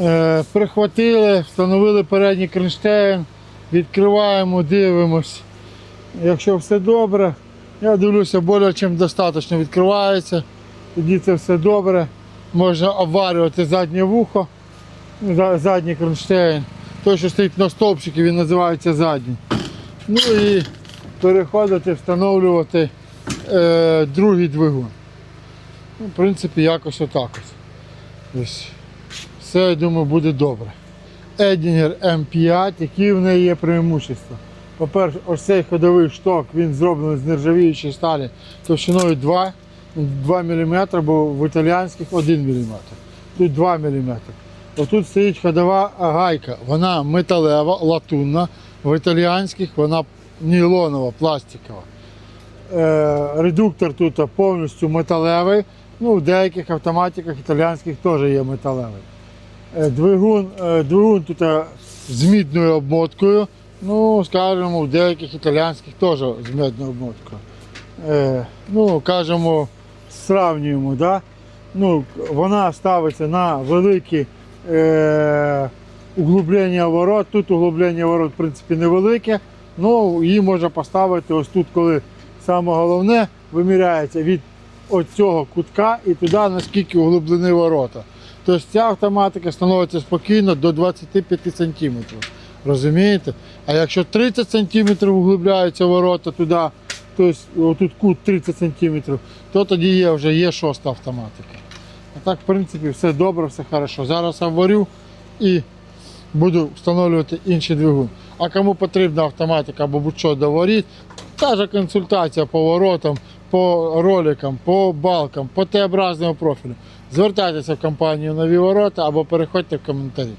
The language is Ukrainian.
Е, прихватили, встановили передній кронштейн, відкриваємо, дивимось. Якщо все добре, я дивлюся, більше ніж достатньо відкривається. Тоді це все добре. Можна обварювати заднє вухо, задній кронштейн. Той, що стоїть на стовпчику, він називається задній. Ну і переходити, встановлювати е, другий двигун. Ну, в принципі, якось отак ось. Все, я думаю, буде добре. Едінгер М5, які в неї є преимущества. По-перше, ось цей ходовий шток, він зроблений з нержавіючої сталі товщиною 2, 2 мм, бо в італіянських 1 мм. Тут 2 мм. Отут стоїть ходова гайка, вона металева, латунна, в італіянських вона нейлонова, пластикова. Е, редуктор тут повністю металевий. Ну, в деяких автоматиках італіянських теж є металевий. Е, Двигун, е, двигун тут е, з мідною обмоткою. Ну, скажімо, в деяких італіянських теж з мідною обмоткою. Ну, кажемо, сравнюємо, да? ну, вона ставиться на великі е, углублення ворот. Тут углублення ворот, в принципі, невелике. Ну, її можна поставити ось тут, коли саме головне виміряється від оцього кутка і туди, наскільки углублені ворота. Тобто ця автоматика становиться спокійно до 25 см. Розумієте? А якщо 30 см углубляються ворота туди, тобто тут кут 30 см, то тоді є вже є шоста автоматика. А так, в принципі, все добре, все хорошо. Зараз обварю і буду встановлювати інший двигун. А кому потрібна автоматика або будь-що доваріть, та ж консультація по воротам, по роликам, по балкам, по Т-образному профілю. Звертайтеся в компанію нові ворота або переходьте в коментарі.